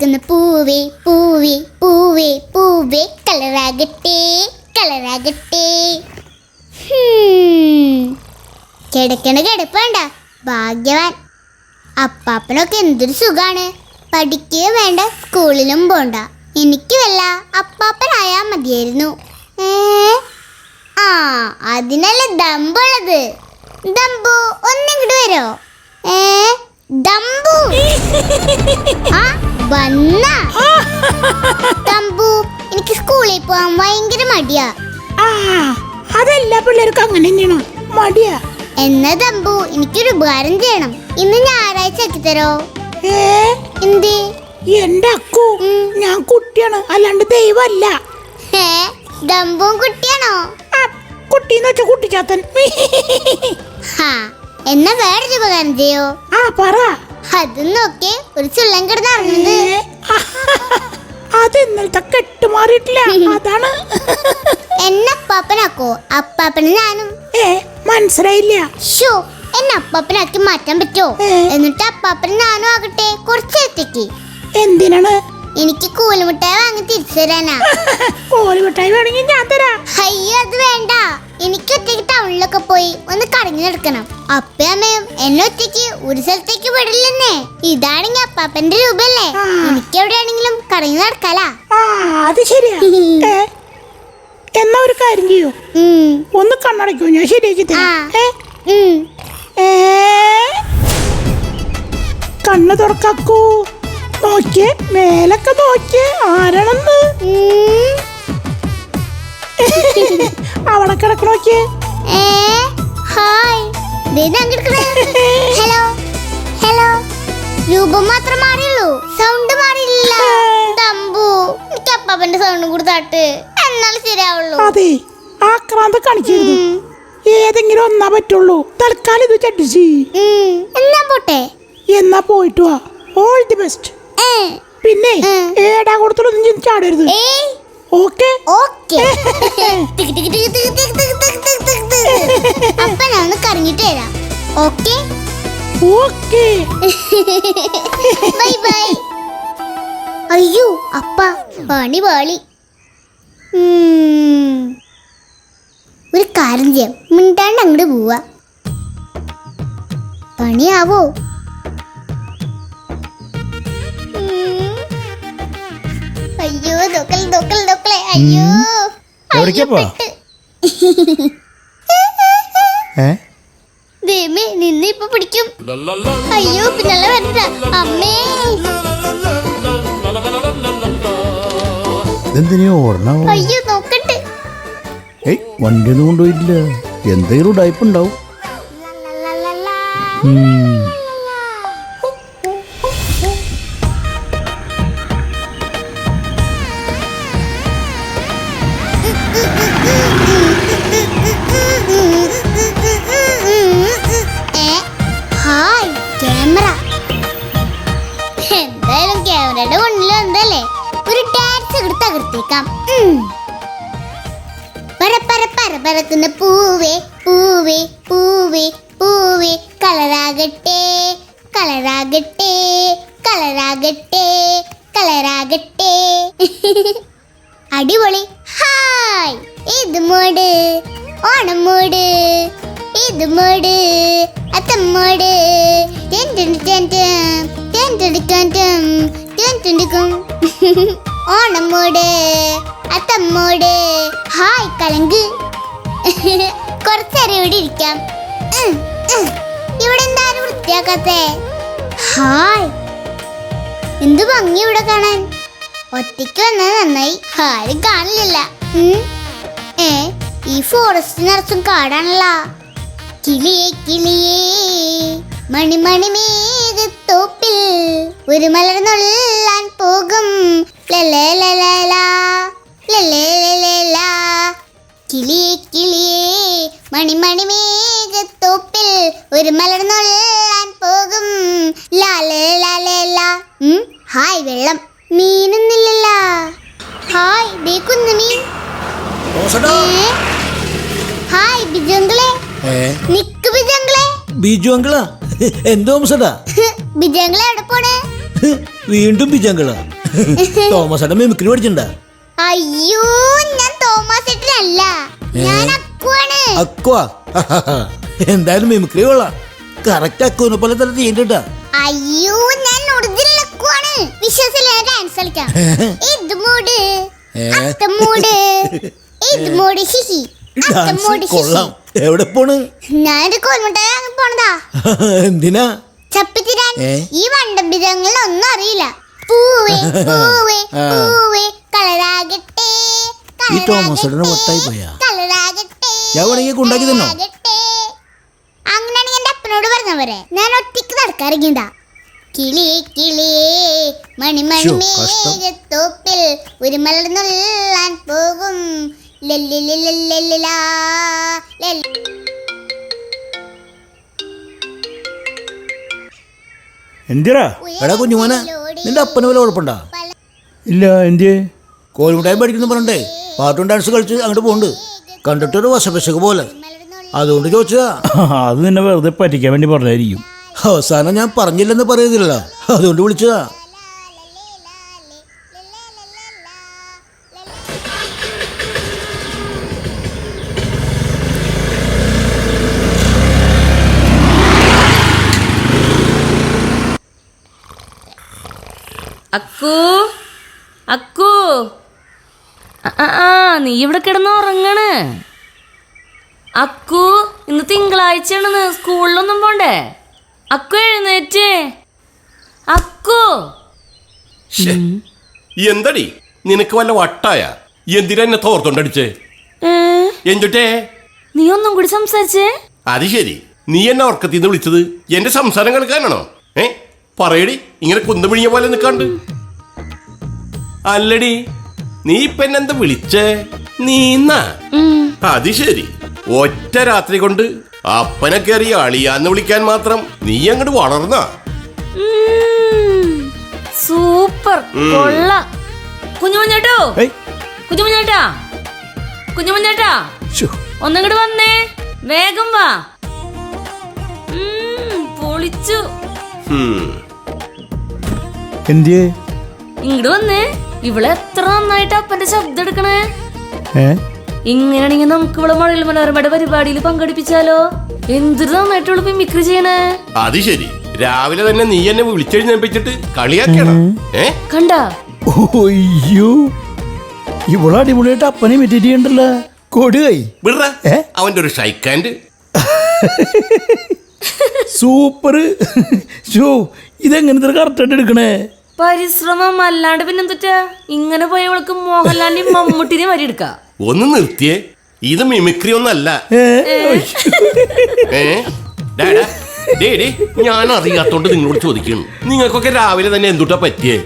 പറക്കുന്ന പൂവേ പൂവേ പൂവേ പൂവേ. കളറാകട്ടെ കളറാകട്ടെ. കിടക്കണ കിടപ്പണ്ട ഭാഗ്യവാൻ. അപ്പാപ്പനൊക്കെ എന്തൊരു സുഖാണ്. പഠിക്കുക വേണ്ട സ്കൂളിലും പോണ്ട. എനിക്ക് വല്ല അപ്പാപ്പനായാ മതിയായിരുന്നു. ഏ? ആ അതിനല്ല ദമ്പുള്ളത് ദമ്പു ഒന്നിങ്ങോട്ട് വരോ. ഏ? ദമ്പു. ആ? വന്ന. തമ്പു എനിക്ക് സ്കൂളിൽ പോകാൻ ഭയങ്കര മടിയാ. അതെല്ലാ പിള്ളേർക്കും അങ്ങനെ തന്നെയാണ്. മടിയാ. എന്നാ തമ്പു എനിക്കൊരു ഉപകാരം ചെയ്യണം. ഇന്ന് ഞായറാഴ്ച ആക്കി തരോ? എന്തേ? എന്റെ അക്കു ഞാൻ കുട്ടിയാണ്. അല്ലാണ്ട് ദൈവമല്ല ദമ്പും കുട്ടിയാണോ? ആ, കുട്ടീന്ന് വെച്ച കുട്ടിച്ചാത്തൻ എന്നാ വേറൊരു ഉപകാരം ചെയ്യോ? ആ പറ. അതും നോക്കി ഒരു ചുള്ളം കിടന്നാണ് അത് ഇന്നലത്തെ കെട്ട് മാറിയിട്ടില്ല. അതാണ്. എന്നെ അപ്പാപ്പനാക്കോ? അപ്പാപ്പനെ ഞാനും. ഏ മനസ്സിലായില്ല. ഷോ എന്നെ അപ്പാപ്പനാക്കി മാറ്റാൻ പറ്റോ? എന്നിട്ട് അപ്പാപ്പന് ഞാനും ആകട്ടെ കുറച്ചേരത്തേക്ക് എന്തിനാണ്? എനിക്ക് കൂലുമുട്ടായി വാങ്ങി തിരിച്ചു തരാനാ. കോഴി വേണമെങ്കിൽ ഞാൻ തരാം. അയ്യോ അത് വേണ്ട. എനിക്ക് ഒറ്റയ്ക്ക് ടൗണിലൊക്കെ പോയി ഒന്ന് കറങ്ങി നടക്കണം. അപ്പയമ്മയും എന്നെ ഒറ്റയ്ക്ക് ഒരു സ്ഥലത്തേക്ക് വിടില്ലെന്നേ. ഇതാണെങ്കിൽ അപ്പാപ്പന്റെ രൂപല്ലേ. എനിക്ക് എവിടെയാണെങ്കിലും കറങ്ങി നടക്കാലാ. അത് ശരിയാ. എന്നാ ഒരു കാര്യം ചെയ്യൂ. ഒന്ന് കണ്ണടയ്ക്കൂ ഞാൻ ശരിയാക്കി? കണ്ണ് തുറക്കൂ നോക്കിയേ മേലൊക്കെ നോക്കിയേ ആരാണെന്ന്. അവിടെ കിടക്ക് നോക്കിയേ ഏ, ഹായ്. Hello hello. രൂപം മാത്രം മാറിയുള്ളൂ. സൗണ്ട് മാറിയില്ല. തമ്പു എനിക്ക് അപ്പാപ്പന്റെ സൗണ്ട് കൂടി തട്ട്. എന്നാലും ശരിയാവുള്ളൂ. അതെ ആക്രാന്ത കാണിക്കരുത്. ഏതെങ്കിലും ഒന്നാ പറ്റുള്ളൂ. തൽക്കാലം ഇത് ചട്ടിച്ച്. എന്നാ പോട്ടെ. എന്നാ പോയിട്ട് വാ. ഓൾ ദി ബെസ്റ്റ് പിന്നെ ഏടാ ചെന്ന് ചാടരുത്. ഓക്കെ ഓക്കെ അപ്പൊ ഞാൻ ഒന്ന് കറങ്ങിട്ട് വരാം ഓക്കെ ഓക്കെ ബൈ ബൈ അയ്യോ അപ്പ പണി പാളി ഒരു കാര്യം ചെയ്യാം മിണ്ടാണ്ട് അങ്ങോട്ട് പോവാ പണിയാവോ അയ്യോ ദൊക്കൽ ദൊക്കൽ ദൊക്കലെ അയ്യോ എവിടേക്കാ അയ്യോ, പോവാ? പെട്ട്. ഏ? ദൈവമേ നിന്നെ ഇപ്പൊ പിടിക്കും. അയ്യോ പിന്നല്ല വരണ്ട. അമ്മേ. ഇതെന്തിനാ ഓടണോ അയ്യോ നോക്കട്ടെ. ഏയ് വണ്ടിയൊന്നും കൊണ്ടുപോയില്ല എന്തെങ്കിലും ഉടായ്പ ക്യാമറ എന്തായാലും ക്യാമറയുടെ മുന്നിൽ എന്തല്ലേ ഒരു ടാക്സ് എടുത്ത് അകർത്തേക്കാം പരപ്പര പറക്കുന്ന പൂവേ പൂവേ പൂവേ പൂവേ കളറാകട്ടെ കളറാകട്ടെ കളറാകട്ടെ കളറാകട്ടെ. അടിപൊളി. ഹായ്. ഇത് മോട് ഓണം മോട് ഇത് മോട് അത്തമ്മോട്. ഓണമ്മോട്. അത്തമ്മോട്. ഹായ് കലങ്ക്. കുറച്ചേരം ഇവിടെ ഇരിക്കാം. ഇവിടെ എന്താ വൃത്തിയാക്കാത്തേ. ഹായ്. എന്ത് ഭംഗി ഇവിടെ കാണാൻ. ഒറ്റയ്ക്ക് വന്നത് നന്നായി. ആരും കാണില്ല ഏ ഈ ഫോറസ്റ്റ് നിറച്ചും കാടാണല്ലോ. കിളിയേ കിളിയേ മണിമണി മേഘത്തോപ്പിൽ ഒരു മലർന്നുള്ളാൻ പോകും കിളിയെ. കിളിയേ മണിമണി മേഘത്തോപ്പിൽ ഒരു മലർന്നുള്ളാൻ പോകും ഹായ് വെള്ളം മീനൊന്നില്ലല്ല ഹായ് ദേ കുന്നുമീൻ ഏ? ഹായ് ബിജുങ്കളെ ബിജു അങ്കിളാ? എന്തോ ഹംസടാ ബിജുങ്കളെ എവിടെ പോണേ? വീണ്ടും ബിജങ്കള തോമസ് ഏട്ടൻ മിമിക്രി പഠിച്ചിണ്ട അയ്യോ ഞാൻ തോമസ് അല്ല ഞാൻ അക്കുവാണ്. അക്വാ എന്തായാലും മിമിക്രി കൊള്ളാം. കറക്റ്റ് അക്കുവിനെ പോലെ തന്നെ ചെയ്യണ്ട അയ്യോ ഞാൻ ഒറിജിനൽ അക്കുവാണ്. വിശ്വാസമില്ല ഡാൻസ് കളിക്കാം. ഇത് മൂട്. ഏ? അത്ത മൂട്. ഇത് മൂട്. അത്ത ഡാൻസ് കൊള്ളാം. എവിടെ പോണ്? ഞാനൊരു കോൽമുട്ടായി പോണതാ. എന്തിനാ? ചപ്പിത്തിരാൻ? ഈ വണ്ടംബിതങ്ങളിൽ ഒന്നും അറിയില്ല. പൂവേ പൂവേ പൂവേ കളറാകട്ടെ ഈ തോമസ് വട്ടായി പോയാ? കളറാകട്ടെ ഞാൻ വേണമെങ്കിൽ കൊണ്ടാക്കി തന്നോ? അങ്ങനെയാണെങ്കിൽ എന്റെ അപ്പനോട് പറഞ്ഞ ഞാൻ ഒറ്റയ്ക്ക് നടക്കാറിങ്ങണ്ടാ. കിളി കിളിയേ ശ്ശോ, കഷ്ടം. മണിമണിമേഘത്തോപ്പിൽ ഒരു മലർന്നുള്ളാൻ പോകും. എന്തിനാ എടാ കുഞ്ഞുമോനെ നിന്റെ അപ്പന് വല്ല കുഴപ്പമുണ്ടാ ഇല്ല എന്തിയെ കോഴിമുട്ടായി പഠിക്കുന്നു പറഞ്ഞേ പാട്ടും ഡാൻസ് കളിച്ച് അങ്ങോട്ട് പോകുന്നുണ്ട് കണ്ടിട്ടൊരു വശപശക്ക് പോലെ. അതുകൊണ്ട് ചോദിച്ചതാ. അത് നിന്നെ വെറുതെ പറ്റിക്കാൻ വേണ്ടി പറഞ്ഞായിരിക്കും അവസാനം ഞാൻ പറഞ്ഞില്ലെന്ന് പറയുന്നില്ല അതുകൊണ്ട് വിളിച്ചതാ. അക്കു അക്കു. ആ, നീ ഇവിടെ കിടന്ന് ഉറങ്ങണ്. അക്കു ഇന്ന് തിങ്കളാഴ്ചയാണെന്ന് സ്കൂളിലൊന്നും പോണ്ടേ? അക്കു എഴുന്നേറ്റ്. അക്കു. എന്തടി? നിനക്ക് വല്ല വട്ടായ? എന്തിനാ എന്നെ തോർത്തോണ്ടടിച്ചേ? എന്തുട്ടേ? നീ ഒന്നും കൂടി സംസാരിച്ചേ? അത് ശരി. നീ എന്നെ ഉറക്കത്തിന്ന് വിളിച്ചത് എന്റെ സംസാരം കേൾക്കാനാണോ? ഏ? പറയടി ഇങ്ങനെ കുന്തമിഴിഞ്ഞ പോലെ നിൽക്കാണ്ട് അല്ലടി നീ ഇപ്പൊ എന്നെന്താ വിളിച്ചേ? നീന്നാ അത് ശരി. ഒറ്റ രാത്രി കൊണ്ട് അപ്പനെ കയറി അളിയാന്ന് വിളിക്കാൻ മാത്രം നീ അങ്ങോട്ട് വളർന്ന. സൂപ്പർ. കൊള്ള. കുഞ്ഞുമഞ്ഞേട്ടോ? ഏയ്. കുഞ്ഞുമഞ്ഞേട്ടാ? കുഞ്ഞുമഞ്ഞേട്ടാ? ഒന്നങ്ങോട്ട് വന്നേ. വേഗം വാ. പൊളിച്ചു. എന്തിയെ? ഇങ്ങോട്ട് വന്നേ. ഇവളെ എത്ര നന്നായിട്ട് അപ്പന്റെ ശബ്ദം എടുക്കണേ? ഇങ്ങനെയാണെങ്കിൽ നമുക്ക് ഇവിടെ മഴയിൽ മനോരമയുടെ പരിപാടിയിൽ പങ്കെടുപ്പിച്ചാലോ? എന്തൊരു നന്നായിട്ടുള്ള മിമിക്രി ചെയ്യണേ? അത് ശരി. രാവിലെ തന്നെ നീ എന്നെ വിളിച്ചെഴുന്നേപ്പിച്ചിട്ട് കളിയാക്കണം കണ്ട? ഒയ്യോ ഇവിടെ അടിപൊളിയായിട്ട് അപ്പനെ മെറ്റിറ്റ് ചെയ്യണ്ടല്ലോ. കൊടുകൈ അവന്റെ ഒരു ഷൈക്കാൻഡ് സൂപ്പർ ഷോ ഇതെങ്ങനത്തെ കറക്റ്റായിട്ട് എടുക്കണേ? പരിശ്രമം അല്ലാണ്ട് പിന്നെന്തുറ്റാ ഇങ്ങനെ പോയവൾക്ക് മോഹൻലാലിന്റെ മമ്മൂട്ടിനെ വരി എടുക്കാം. ഒന്ന് നിർത്തിയേ. ഇത് മിമിക്രി ഒന്നല്ല. ഏ? ഏ? ഡാ, ഡാ. ഡേ, ഡേ, ഞാൻ അറിയാത്തോണ്ട് നിങ്ങളോട് ചോദിക്കുന്നു. നിങ്ങൾക്കൊക്കെ രാവിലെ തന്നെ എന്തുട്ടാ പറ്റിയേ?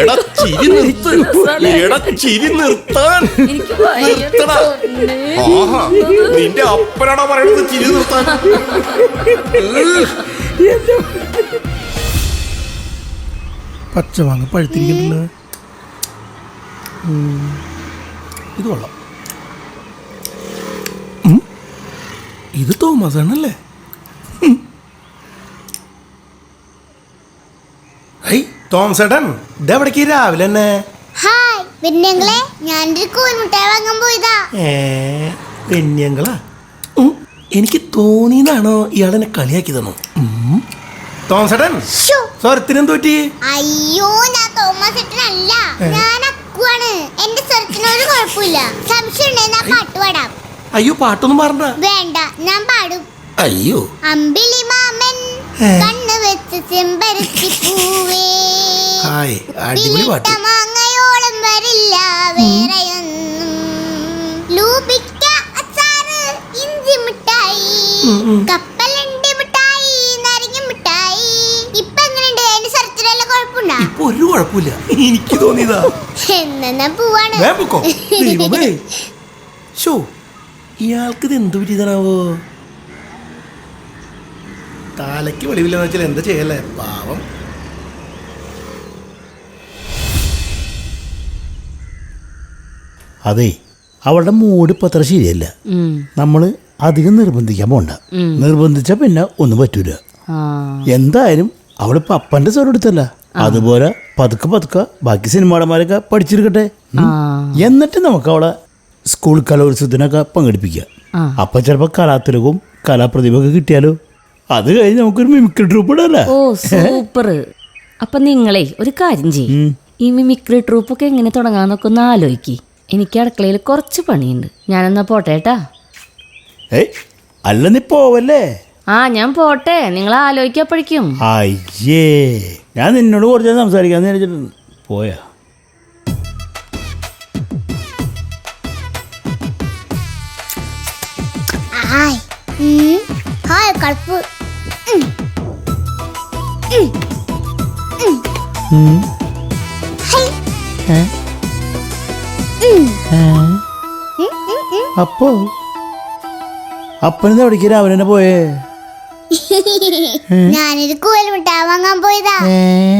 എടാ ചിരി നിർത്ത്. എടാ ചിരി നിർത്താൻ. നിർത്തടാ. ആഹാ നിന്റെ അപ്പനാടാ പറയണത് ചിരി നിർത്താൻ. പച്ചമാങ്ങ പഴുത്തിരിക്കുന്നുണ്ട്. ഇത് കൊള്ളാം. ഇത് തോമസ് ആണല്ലേ തോമസ് ഏട്ടൻ ഇതെവിടേക്ക് രാവിലെ തന്നെ? ഹായ് പിന്നെങ്ങളെ ഞാനൊരു കോൽമുട്ടായി വാങ്ങാൻ പോയതാ. ഏ പെണ്യങ്കളാ എനിക്ക് തോന്നിയതാണോ ഇയാളെന്നെ കളിയാക്കിയതാണോ. തോമസ് ഏട്ടൻ ശ്ശോ, സ്വരത്തിനെന്ത് പറ്റി? അയ്യോ ഞാൻ തോമസ് അല്ല ഞാൻ അക്കുവാണ്. എന്റെ സ്വരത്തിനൊരു കുഴപ്പമില്ല. സംശയം ഉണ്ടെങ്കിൽ ഞാൻ പാട്ട് പാടാം. അയ്യോ പാട്ടൊന്നും പാടണ്ട. വേണ്ട ഞാൻ പാടും. അയ്യോ. അമ്പിളി മാമൻ കണ്ണു വെച്ച് ചെമ്പരത്തി പൂവേ. ഹായ് അടിപൊളി പാട്ട്. മാങ്ങയോളം വരില്ല വേറെയൊന്നും. ലൂപിക്ക അച്ചാറ് ഇഞ്ചി മിഠായി കപ്പലണ്ടി മിഠായി നാരങ്ങ മിഠായി. ഇപ്പൊ എങ്ങനെയുണ്ട്? എന്റെ സ്വരത്തിലുള്ള കുഴപ്പമുണ്ടോ? ഇപ്പൊ ഒരു കുഴപ്പമില്ല. എനിക്ക് തോന്നിയതാ. എന്നാ ഞാൻ പോവാണ്. ഷോ ഇയാൾക്ക് ഇത് എന്ത് പറ്റിയതാണാവോ? തലയ്ക്ക് വെളിവില്ലെന്ന് വെച്ചാൽ എന്താ ചെയ്യല്ലേ? പാവം. അതെ അവളുടെ മൂഡ് ഇപ്പം അത്ര ശരിയല്ല. നമ്മൾ നമ്മൾ അധികം നിർബന്ധിക്കാൻ പോണ്ട. നിർബന്ധിച്ച പിന്നെ ഒന്നും പറ്റൂല. ആ. എന്തായാലും അവളിപ്പോ അപ്പന്റെ സ്വരം എടുത്തല്ല. അതുപോലെ പതുക്കെ പതുക്കെ ബാക്കി സിനിമാടന്മാരൊക്കെ പഠിച്ചിരിക്കട്ടെ. ആ. എന്നിട്ട് നമുക്ക് അവളെ സ്കൂൾ കലോത്സവത്തിനൊക്കെ പങ്കെടുപ്പിക്കുക. അപ്പം അപ്പൊ ചിലപ്പോ കലാതിലകവും കലാപ്രതിഭയൊക്കെ കിട്ടിയാലോ? അത് കഴിഞ്ഞ് നമുക്കൊരു മിമിക്രി ട്രൂപ്പ് ഇടല്ലേ? ഓ സൂപ്പർ അപ്പൊ നിങ്ങളെ ഒരു കാര്യം ചെയ്യും. ഈ മിമിക്രി ട്രൂപ്പ് ഒക്കെ എങ്ങനെ തുടങ്ങാന്നൊക്കെ ഒന്ന് ആലോചിക്കി എനിക്ക് അടുക്കളയിൽ കുറച്ച് പണിയുണ്ട്. ഞാനെന്നാ പോട്ടെ ഏട്ടാ ഏയ് അല്ല നീ പോവല്ലേ? ആ ഞാൻ പോട്ടെ. നിങ്ങൾ ആലോചിക്കപ്പോഴേക്കും അയ്യേ ഞാൻ നിന്നോട് കുറച്ച് സംസാരിക്കാന്ന് വിചാരിച്ചിട്ടുണ്ട് പോയാ. ഹായ് ഉം. ഹായ് കടുപ്പ് ഉം. ഉം. ഉം. ഹൈ. ഉം. ഉം, ഉം, ഉം. അപ്പോ അപ്പനെന്താ എവിടേക്ക് രാവിലെ തന്നെ പോയേ ഞാനൊരു കൂവൽ മിഠായി വാങ്ങാൻ പോയതാ ഏ? ഏ.